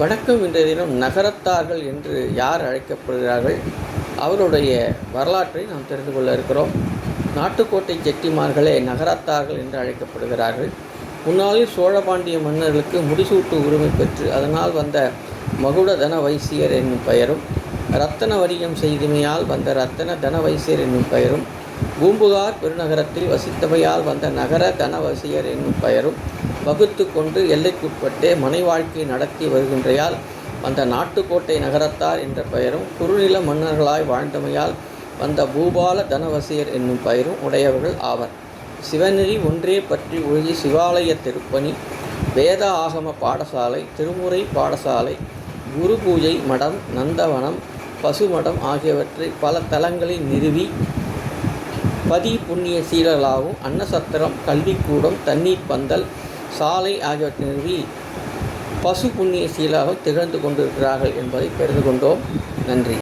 வணக்கம் இன்றைய தினம் நகரத்தார்கள் என்று யார் அழைக்கப்படுகிறார்கள்? அவருடைய வரலாற்றை நாம் தெரிந்து கொள்ள இருக்கிறோம். நாட்டுக்கோட்டை செட்டிமார்களே நகரத்தார்கள் என்று அழைக்கப்படுகிறார்கள். முன்னாளில் சோழபாண்டிய மன்னர்களுக்கு முடிசூட்டு உரிமை பெற்று அதனால் வந்த மகுட தன வைசியர் என்னும் பெயரும் ரத்தன வரியம் செய்துமையால் வந்த ரத்தன தன வைசியர் என்னும் பெயரும் பூம்புகார் பெருநகரத்தில் வசித்தமையால் வந்த நகர தனவசியர் என்னும் பெயரும் வகுத்து கொண்டு எல்லைக்குட்பட்டே மனை வாழ்க்கை நடத்தி வருகின்றையால் வந்த நாட்டுக்கோட்டை நகரத்தார் என்ற பெயரும் குறுநில மன்னர்களாய் வாழ்ந்தமையால் வந்த பூபால தனவசியர் என்னும் பெயரும் உடையவர்கள் ஆவர். சிவநெறி ஒன்றே பற்றி ஒழுகி சிவாலய திருப்பணி வேத ஆகம பாடசாலை திருமுறை பாடசாலை குரு பூஜை மடம் நந்தவனம் பசுமடம் ஆகியவற்றை பல தலங்களில் நிறுவி பதி புண்ணிய சீலர்களாகவும் அன்னசத்திரம் கல்விக்கூடம் தண்ணீர் பந்தல் சாலை ஆகியவற்றை நிறுவி பசு புண்ணிய சீலாக திகழ்ந்து கொண்டிருக்கிறார்கள் என்பதை தெரிந்து கொண்டோம். நன்றி.